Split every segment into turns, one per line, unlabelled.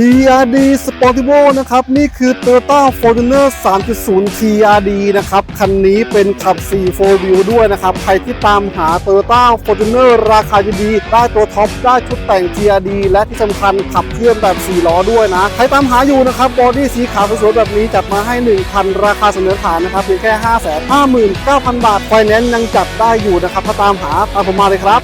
TRD Sportivo นะครับ นี่คือ Toyota Fortuner 3.0 TRD นะครับ คันนี้เป็นขับ4 4 Wheel ด้วยนะครับ ใครที่ตามหา Toyota Fortuner ราคาดีได้ตัวท็อป ได้ชุดแต่ง TRD และที่สำคัญขับเคลื่อนแบบ 4 ล้อด้วยนะ ใครตามหาอยู่นะครับบอดี้สีขาวสวยๆแบบนี้จัดมาให้ 1 คัน ราคาเสนอขายนะครับเพียงแค่ 559,000 บาทไฟแนนซ์ยังจัดได้อยู่นะครับถ้าตามหาตามผมมาเลยครับ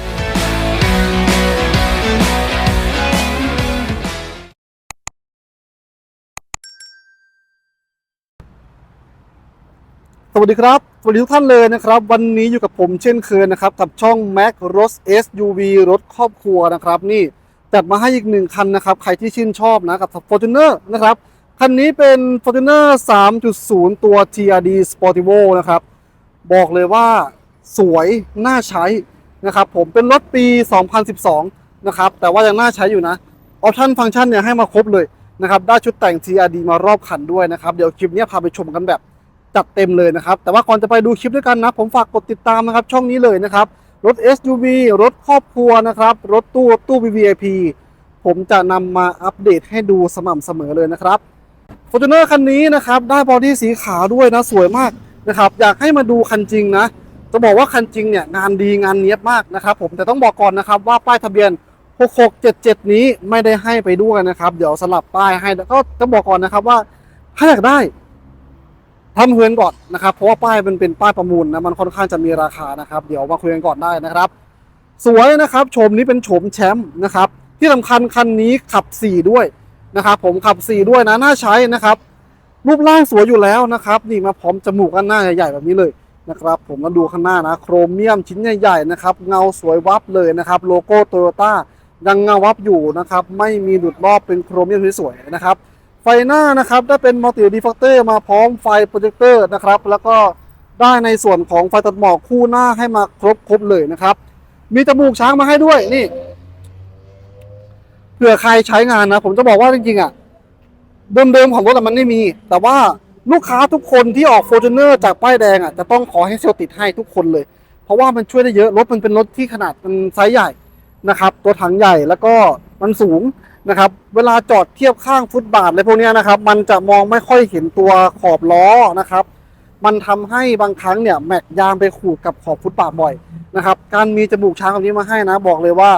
สวัสดีครับสวัสดีทุกท่านเลยนะครับ วันนี้อยู่กับผมเช่นเคยนะครับ กับช่อง Mac r o s SUV รถครอบครัวนะครับ นี่จัดมาให้อีกหนึ่งคันนะครับ ใครที่ชื่นชอบนะกับ Fortuner นะครับ คันนี้เป็น Fortuner 3.0 ตัว TRD Sportivo นะครับ บอกเลยว่าสวยน่าใช้นะครับ ผมเป็นรถปี 2012 นะครับ แต่ว่ายังน่าใช้อยู่นะออปชั่นฟังก์ชันเนี่ยให้มาครบเลยนะครับได้ชุดแต่ง TRD มารอบคันด้วยนะครับ เดี๋ยวคลิปนี้พาไปชมกันแบบ จัดเต็มเลยนะครับ แต่ว่าก่อนจะไปดูคลิปด้วยกันนะ ผมฝากกดติดตามนะครับ ช่องนี้เลยนะครับ รถ SUV รถครอบครัวนะครับ รถตู้ตู้ VVIP ผมจะนำมาอัปเดตให้ดูสม่ำเสมอเลยนะครับ Fortuner คันนี้นะครับ ได้บอดี้สีขาวด้วยนะ สวยมากนะครับ อยากให้มาดูคันจริงนะ จะบอกว่าคันจริงเนี่ยงานดีงานเนี้ยบมากนะครับผมแต่ต้องบอกก่อนนะครับว่าป้ายทะเบียน 6677 นี้ไม่ได้ให้ไปด้วยนะครับ เดี๋ยวสลับป้ายให้แล้วก็ต้องบอกก่อนนะครับว่าถ้าอยากได้ ทำเงินก่อนนะครับ เพราะว่าป้ายมันเป็นป้ายประมูลนะ มันค่อนข้างจะมีราคานะครับ เดี๋ยวมาคุยกันก่อนได้นะครับ สวยนะครับโฉมนี้เป็นโฉมแชมป์นะครับ ที่สำคัญคันนี้ขับ 4 ด้วยนะครับผมขับ 4 ด้วยนะน่าใช้นะครับ รูปร่างสวยอยู่แล้วนะครับ นี่มาพร้อมจมูกอันหน้าใหญ่ๆแบบนี้เลยนะครับผมมาดูข้างหน้านะ โครเมียมชิ้นใหญ่ๆนะครับ เงาสวยวับเลยนะครับ โลโก้โตโยต้ายังเงาวับอยู่นะครับ ไม่มีหลุดรอบเป็นโครเมียมที่สวยนะครับ ไฟหน้านะครับได้เป็นมัลติดีฟักเตอร์มาพร้อมไฟโปรเจคเตอร์นะครับ แล้วก็ได้ในส่วนของไฟตัดหมอกคู่หน้าให้มาครบครบเลยนะครับ มีจมูกช้างมาให้ด้วยนี่เผื่อใครใช้งานนะ ผมจะบอกว่าจริงๆอะเดิมๆของรถมันไม่มี แต่ว่าลูกค้าทุกคนที่ออก f o r t u n e r จากป้ายแดงอะจะต้องขอให้เซลติดให้ทุกคนเลย เพราะว่ามันช่วยได้เยอะรถมันเป็นรถที่ขนาดมันไซส์ใหญ่นะครับ ตัวถังใหญ่แล้วก็มันสูง นะครับ เวลาจอดเทียบข้างฟุตบาทอะไรพวกนี้นะครับ มันจะมองไม่ค่อยเห็นตัวขอบล้อนะครับ มันทำให้บางครั้งเนี่ยแม็กยางไปขูดกับขอบฟุตบาทบ่อยนะครับ การมีจมูกช้างแบบนี้มาให้นะ บอกเลยว่า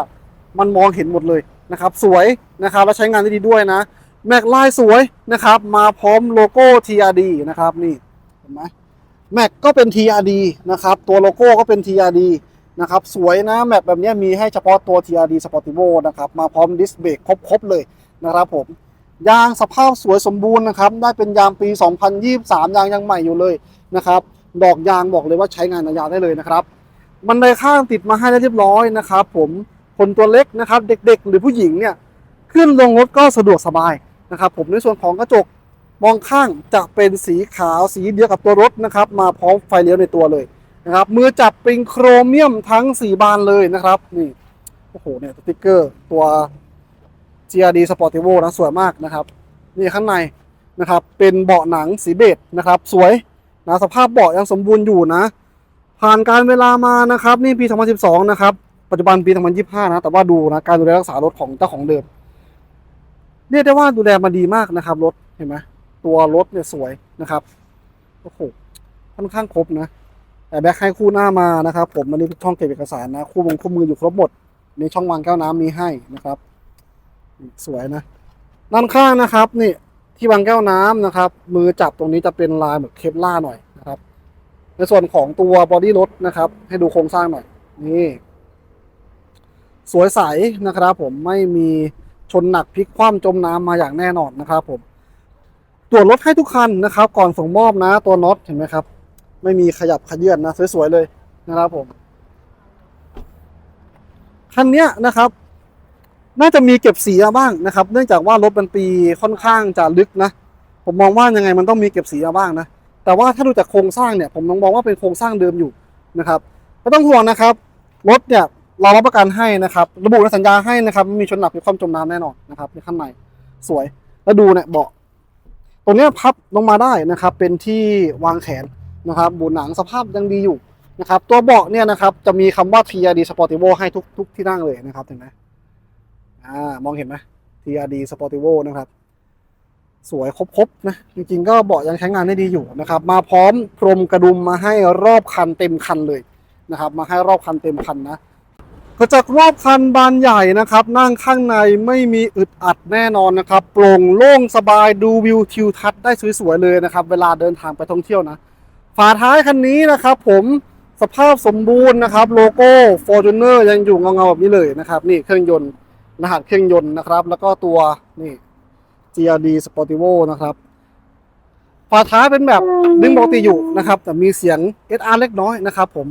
มันมองเห็นหมดเลยนะครับ สวยนะครับแล้วใช้งานได้ดีด้วยนะ แม็กลายสวยนะครับ มาพร้อมโลโก้ TRD นะครับนี่เห็นไหมแม็กก็เป็น TRD นะครับ ตัวโลโก้ก็เป็น TRD นะครับสวยนะแม็กแบบนี้มีให้เฉพาะตัว TRD Sportivo นะครับมาพร้อมดิสเบรกครบๆเลยนะครับผมยางสภาพสวยสมบูรณ์นะครับได้เป็นยางปี 2023 ยางยังใหม่อยู่เลยนะครับดอกยางบอกเลยว่าใช้งานยาวๆได้เลยนะครับบันไดข้างติดมาให้แล้เรียบร้อยนะครับผมคนตัวเล็กนะครับเด็กๆ หรือผู้หญิงเนี่ยขึ้นลงรถก็สะดวกสบายนะครับผมในส่วนของกระจกมองข้างจะเป็นสีขาวสีเดียวกับตัวรถนะครับมาพร้อมไฟเลี้ยวในตัวเลย นะครับมือจับเป็นโครเมียมทั้ง 4 บานเลยนะครับนี่โอ้โหเนี่ยสติ๊กเกอร์ตัว GRD Sportivo นะสวยมากนะครับนี่ข้างในนะครับเป็นเบาะหนังสีเบจนะครับ สวยนะสภาพเบาะยังสมบูรณ์อยู่นะ ผ่านการเวลามานะครับ นี่ปี 2012 นะครับ ปัจจุบันปี 2025 นะ แต่ว่าดูนะการดูแลรักษารถของเจ้าของเดิมเรียกได้ว่าดูแลมาดีมากนะครับรถเห็นไหมตัวรถเนี่ยสวยนะครับโอ้โหค่อนข้างครบนะ แต่แบ็คให้คู่หน้ามานะครับผมมันนี้ช่องเก็บเอกสารนะ คู่มงคู่มืออยู่ครบหมด ในช่องวางแก้วน้ำมีให้นะครับ สวยนะ ด้านข้างนะครับ นี่ที่วางแก้วน้ำนะครับ มือจับตรงนี้จะเป็นลายเหมือนเคปล่าร์หน่อยนะครับ ในส่วนของตัวบอดี้รถนะครับ ให้ดูโครงสร้างหน่อย นี่ สวยใสนะครับ ผมไม่มีชนหนักพลิกคว่ำจมน้ำมาอย่างแน่นอนนะครับ ผม ตรวจรถให้ทุกคันนะครับ ก่อนส่งมอบนะ ตัวน็อตเห็นไหมครับ ไม่มีขยับขยื่นนะ สวย ๆ เลยนะครับผม คันเนี้ยนะครับ น่าจะมีเก็บสีบ้างนะครับ เนื่องจากว่ารถมันปีค่อนข้างจะลึกนะ ผมมองว่ายังไงมันต้องมีเก็บสีบ้างนะ แต่ว่าถ้าดูจากโครงสร้างเนี่ย ผมมองว่าเป็นโครงสร้างเดิมอยู่นะครับไม่ต้องห่วงนะครับ รถเนี่ยเรารับประกันให้นะครับ ระบุในสัญญาให้นะครับมีชนหนักมีความจมน้ำแน่นอนนะครับในข้างในสวย แล้วดูเนี่ยเบาะตรงเนี้ยพับลงมาได้นะครับ เป็นที่วางแขน นะครับบูหนังสภาพยังดีอยู่นะครับตัวเบาะเนี่ยนะครับจะมีคำว่า TRD Sportivo ให้ทุกทุกที่นั่งเลยนะครับเห็นไหมอ่ามองเห็นไหม TRD Sportivo นะครับสวยครบๆนะจริงๆก็เบาะยังใช้งานได้ดีอยู่นะครับมาพร้อมพรมกระดุมมาให้รอบคันเต็มคันเลยนะครับมาให้รอบคันเต็มคันนะกระจกรอบคันบานใหญ่นะครับ นั่งข้างในไม่มีอึดอัดแน่นอนนะครับโปร่งโล่งสบายดูวิวทิวทัศน์ได้สวยๆเลยนะครับ เวลาเดินทางไปท่องเที่ยวนะ ฝาท้ายคันนี้นะครับ ผมสภาพสมบูรณ์นะครับ โลโก้ Fortuner ยังอยู่เงาๆแบบนี้เลยนะครับ นี่เครื่องยนต์รหัสเครื่องยนต์นะครับ แล้วก็ตัวนี่ GRD Sportivo นะครับฝาท้ายเป็นแบบดึงปกติอยู่นะครับ แต่มีเสียง SR เล็กน้อยนะครับ ผม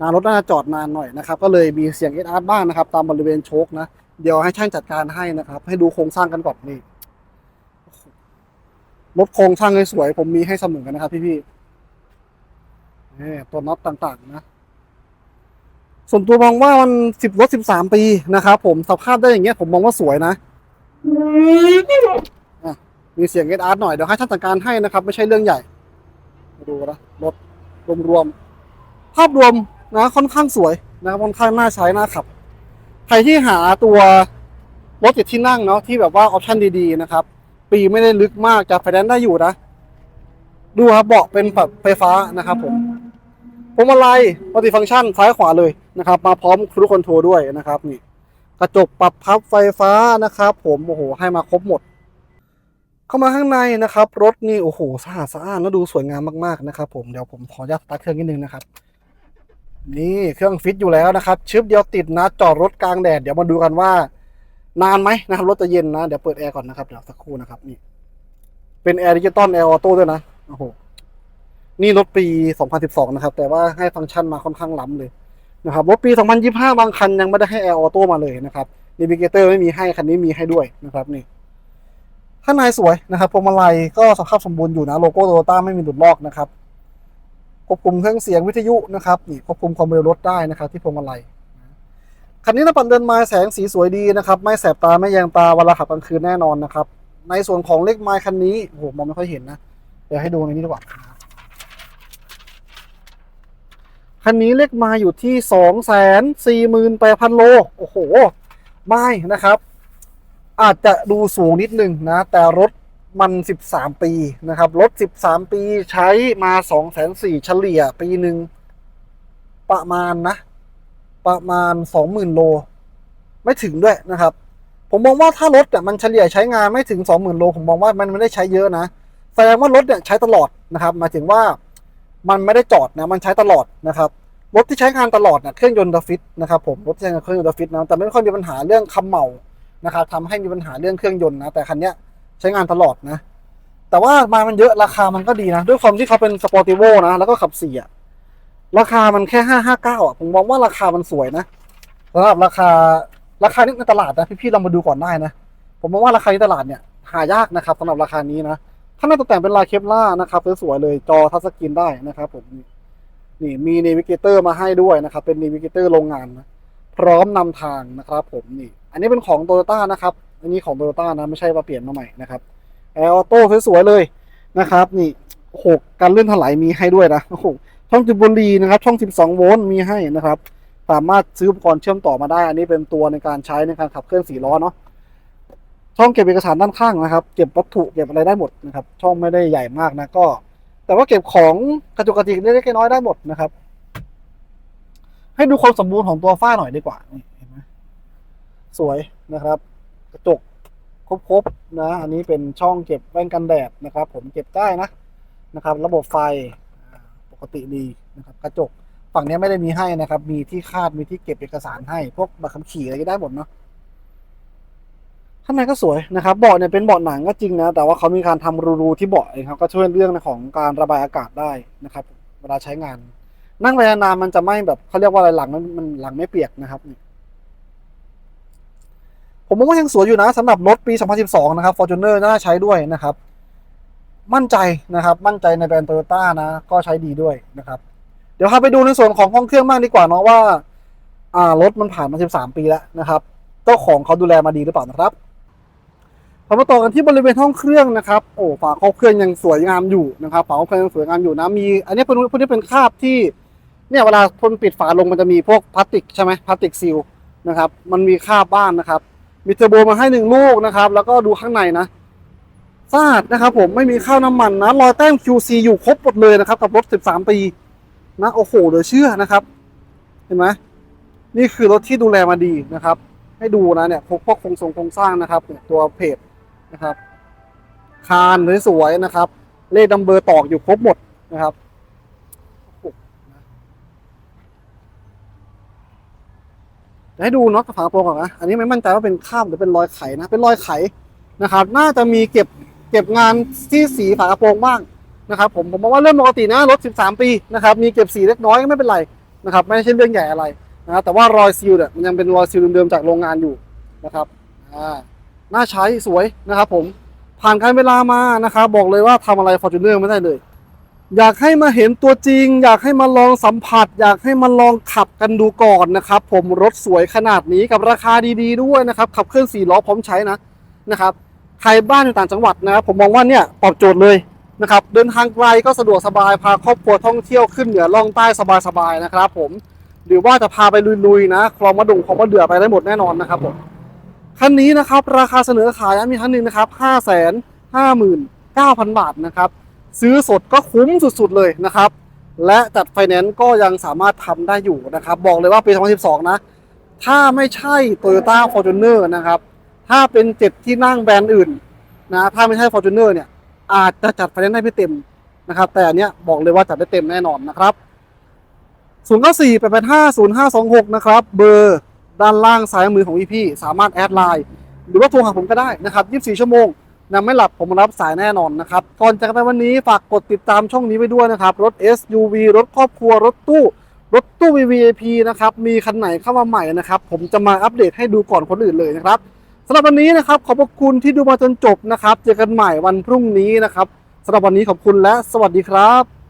นารถน่าจะจอดนานหน่อยนะครับ ก็เลยมีเสียง SR บ้างนะครับ ตามบริเวณโชคนะ เดี๋ยวให้ช่างจัดการให้นะครับ ให้ดูโครงสร้างกันก่อนนี่รถโครงสร้างสวยผมมีให้เสมอนะครับพี่ๆนี่ ตัวน็อตต่างๆนะ ส่วนตัวมองว่ามันสิบรถสิบสามปีนะครับผมสภาพได้อย่างเงี้ยผมมองว่าสวยนะมีเสียงเอสอาร์หน่อยเดี๋ยวให้ท่านจัดการให้นะครับ ไม่ใช่เรื่องใหญ่มาดูนะรถรวมๆภาพรวมนะค่อนข้างสวยนะครับค่อนข้างน่าใช้น่าขับ ใครที่หาตัวรถเจ็ดที่นั่งเนาะที่แบบว่าออปชั่นดีๆนะครับ ปีไม่ได้ลึกมากจะไฟแนนซ์ได้อยู่นะ ดูครับเบาะเป็นแบบไฟฟ้านะครับผม พวงมาลัยมัลติฟังก์ชันซ้ายขวาเลยนะครับ มาพร้อมครูคอนโทรด้วยนะครับนี่กระจกปรับพับไฟฟ้านะครับ ผมโอ้โหให้มาครบหมด เข้ามาข้างในนะครับ รถนี่โอ้โหสะอาดสะอาดแล้วดูสวยงามมากๆนะครับ ผมเดี๋ยวผมขออนุญาตสตาร์ทเครื่องนิดนึงนะครับ นี่เครื่องฟิตอยู่แล้วนะครับชึบเดียวติดนะจอดรถกลางแดดเดี๋ยวมาดูกันว่า นานไหมนะครับรถจะเย็นนะเดี๋ยวเปิดแอร์ก่อนนะครับเดี๋ยวสักครู่นะครับนี่เป็นแอร์ดิจิตอลแอร์ออโต้ด้วยนะโอ้โห นี่รถปี 2012 นะครับ แต่ว่าให้ฟังก์ชันมาค่อนข้างล้ำเลยนะครับรถปี 2025 บางคันยังไม่ได้ให้แอร์ออโต้มาเลยนะครับนีวิเกเตอร์ไม่มีให้คันนี้มีให้ด้วยนะครับนี่ข้างในสวยนะครับพวงมาลัยก็สภาพสมบูรณ์อยู่นะโลโก้โตโยต้าไม่มีหลุดลอกนะครับควบคุมเครื่องเสียงวิทยุนะครับนี่ควบคุมความเร็วรถได้นะครับ ที่พวงมาลัยคันนี้นะปันเดินมาแสงสีสวยดีนะครับ ไม่แสบตาไม่แยงตาเวลาขับกลางคืนแน่นอนนะครับ ในส่วนของเลขไม้คันนี้โอ้โหมองไม่ค่อยเห็นนะเดี๋ยวให้ดูในนี้ดีกว่า คันนี้เลขม้อยู่ที่สองแสนสี่หมื่นแปดพันโล โอ้โห ไม่นะครับ อาจจะดูสูงนิดนึงนะ แต่รถมัน 13 ปีนะครับ รถ 13 ปีใช้มา2 4 0 0 0เฉลี่ยปีหนึ่งประมาณนะ ประมาณ 20,000 โล ไม่ถึงด้วยนะครับ ผมมองว่าถ้ารถเนี่ยมันเฉลี่ยใช้งานไม่ถึง 20,000 โล ผมมองว่ามันไม่ได้ใช้เยอะนะ แสดงว่ารถเนี่ยใช้ตลอดนะครับหมายถึงว่า มันไม่ได้จอดนะมันใช้ตลอดนะครับรถที่ใช้งานตลอดเนี่ยเครื่องยนต์ดฟิตนะครับผมรถที่ใช้งานเครื่องยนต์ดฟิตนะแต่ไม่ค่อยมีปัญหาเรื่องคำเหมานะครับทำให้มีปัญหาเรื่องเครื่องยนต์นะแต่คันเนี้ยใช้งานตลอดนะ แต่ว่ามามันเยอะราคามันก็ดีนะ ด้วยความที่เขาเป็นสปอร์ติโวนะแล้วก็ขับสี่อะราคามันแค่ห้าห้าเก้าอะผมมองว่าราคามันสวยนะสำหรับราคาราคานี้ในตลาดนะพี่ๆลองมาดูก่อนได้นะ ผมมองว่าราคาในตลาดเนี่ยหายากนะครับสำหรับราคานี้นะ ข้างในตกแต่งเป็นลายเคปล่านะครับสวยๆเลยจอทัชสกรีนได้นะครับผมนี่มีเนวิเกเตอร์มาให้ด้วยนะครับ เป็นเนวิเกเตอร์โรงงานนะพร้อมนำทางนะครับ ผมนี่ อันนี้เป็นของโตโยต้านะครับ อันนี้ของโตโยต้านะไม่ใช่ว่าเปลี่ยนมาใหม่นะครับแอร์ออโต้สวยๆเลยนะครับ นี่โอ้โหการเลื่อนถลายมีให้ด้วยนะโอ้โหช่องจุดบุรีนะครับ ช่อง 12 โวลต์มีให้นะครับ สามารถซื้ออุปกรณ์เชื่อมต่อมาได้ อันนี้เป็นตัวในการใช้ในการขับเคลื่อนสี่ล้อเนาะ ช่องเก็บเอกสารด้านข้างนะครับ เก็บวัตถุเก็บอะไรได้หมดนะครับ ช่องไม่ได้ใหญ่มากนะก็ แต่ว่าเก็บของกระจุกกระจิกเล็กๆน้อยๆได้หมดนะครับ ให้ดูความสมบูรณ์ของตัวฝ้าหน่อยดีกว่าเห็นไหมสวยนะครับ กระจกครบๆนะ อันนี้เป็นช่องเก็บแว่นกันแดดนะครับ ผมเก็บได้นะนะครับ ระบบไฟปกติดีนะครับ กระจกฝั่งนี้ไม่ได้มีให้นะครับ มีที่คาดมีที่เก็บเอกสารให้ พวกบัตรขับขี่อะไรก็ได้หมดเนาะ ข้างในก็สวยนะครับเบาะเนี่ยเป็นเบาะหนังก็จริงนะ แต่ว่าเขามีการทำรูๆที่เบาะเองครับก็ช่วยเรื่องของการระบายอากาศได้นะครับเวลาใช้งาน นั่งไปนานมันจะไม่แบบเขาเรียกว่าอะไรหลังมันมันหลังไม่เปียกนะครับผมมองว่ายังสวยอยู่นะสำหรับรถปี 2012 นะครับ Fortuner น่าใช้ด้วยนะครับ มั่นใจนะครับ มั่นใจในแบรนด์โตโยต้านะ ก็ใช้ดีด้วยนะครับ เดี๋ยวพาไปดูในส่วนของห้องเครื่องบ้างดีกว่าเนาะว่า อ่ารถมันผ่านมา 13 ปีแล้วนะครับเจ้าของเขาดูแลมาดีหรือเปล่านะครับ เรามาต่อกันที่บริเวณห้องเครื่องนะครับ โอ้ฝาครอบเครื่องยังสวยงามอยู่นะครับฝาครอบเครื่องยังสวยงามอยู่นะ มี อันนี้เป็นพวกนี้เป็นคราบที่ เนี่ยเวลาทนปิดฝาลงมันจะมีพวกพลาสติกใช่ไหมพลาสติกซีลนะครับ มันมีคราบบ้านนะครับ มีเทอร์โบมาให้หนึ่งลูกนะครับ แล้วก็ดูข้างในนะสะอาดนะครับ ผมไม่มีข้าวน้ำมันนะรอยแต้ม QC อยู่ครบหมดเลยนะครับ กับรถ 13 ปีนะโอ้โหเหลือเชื่อนะครับ เห็นไหมนี่คือรถที่ดูแลมาดีนะครับ ให้ดูนะเนี่ยพวกพวกโครงทรงโครงสร้างนะครับ ตัวเพจ นะครับ คานสวยๆนะครับ เลขดัมเบอร์ตอกอยู่ครบหมดนะครับให้ดูน็อตกับฝากระโปรงก่อนนะ อันนี้ไม่มั่นใจว่าเป็นข้ามหรือเป็นรอยไขนะ เป็นรอยไขนะครับ น่าจะมีเก็บเก็บงานที่สีฝากระโปรงบ้างนะครับ ผมผมมองว่าเรื่องปกตินะรถ 13 ปีนะครับ มีเก็บสีเล็กน้อยก็ไม่เป็นไรนะครับ ไม่ใช่เรื่องใหญ่อะไรนะครับแต่ว่ารอยซีลเนี่ยมันยังเป็นรอยซีลเดิมๆจากโรงงานอยู่นะครับ อ่า น่าใช้สวยนะครับผมผ่านการเวลามานะครับบอกเลยว่าทำอะไร f o r t u n e r ไม่ได้เลย อยากให้มาเห็นตัวจริง อยากให้มาลองสัมผัส อยากให้มาลองขับกันดูก่อนนะครับ ผมรถสวยขนาดนี้กับราคาดีๆด้วยนะครับ ขับเคลื่อน4ล้อพร้อมใช้นะนะครับใครบ้านอยู่ต่างจังหวัดนะครับผมมองว่าเนี่ยตอบโจทย์เลยนะครับเดินทางไกลก็สะดวกสบายพาครอบครัวท่องเที่ยวขึ้นเหนือล่องใต้สบายๆนะครับ ผมหรือว่าจะพาไปลุยๆนะคลองมะดุงคลองมะเดือไปได้หมดแน่นอนนะครับผม คันนี้นะครับราคาเสนอขายมีคันหนึ่งนะครับห้าแสนห้าหมื่นเก้าพันบาทนะครับ ซื้อสดก็คุ้มสุดๆเลยนะครับ และจัดไฟแนนซ์ก็ยังสามารถทำได้อยู่นะครับ บอกเลยว่าปี 2012 นะ ถ้าไม่ใช่ Toyota Fortuner นะครับ ถ้าเป็นเจ็ดที่นั่งแบรนด์อื่นนะถ้าไม่ใช่ Fortuner เนี่ย อาจจะจัดไฟแนนซ์ได้ไม่เต็มนะครับ แต่อันเนี้ยบอกเลยว่าจัดได้เต็มแน่นอนนะครับ0 9 4 8 8 5 0 5 2 6 นะครับ เบอร์ ด้านล่างซ้ายมือของ EP สามารถแอดไลน์หรือว่าโทรหาผมก็ได้นะครับ24 ชั่วโมงนะไม่หลับผมรับสายแน่นอนนะครับก่อนจากไปวันนี้ฝากกดติดตามช่องนี้ไว้ด้วยนะครับ รถ SUV รถครอบครัว รถตู้ รถตู้ VVIP นะครับ มีคันไหนเข้ามาใหม่นะครับ ผมจะมาอัปเดตให้ดูก่อนคนอื่นเลยนะครับสำหรับวันนี้นะครับ ขอบคุณที่ดูมาจนจบนะครับ เจอกันใหม่วันพรุ่งนี้นะครับสำหรับวันนี้ขอบคุณและสวัสดีครับ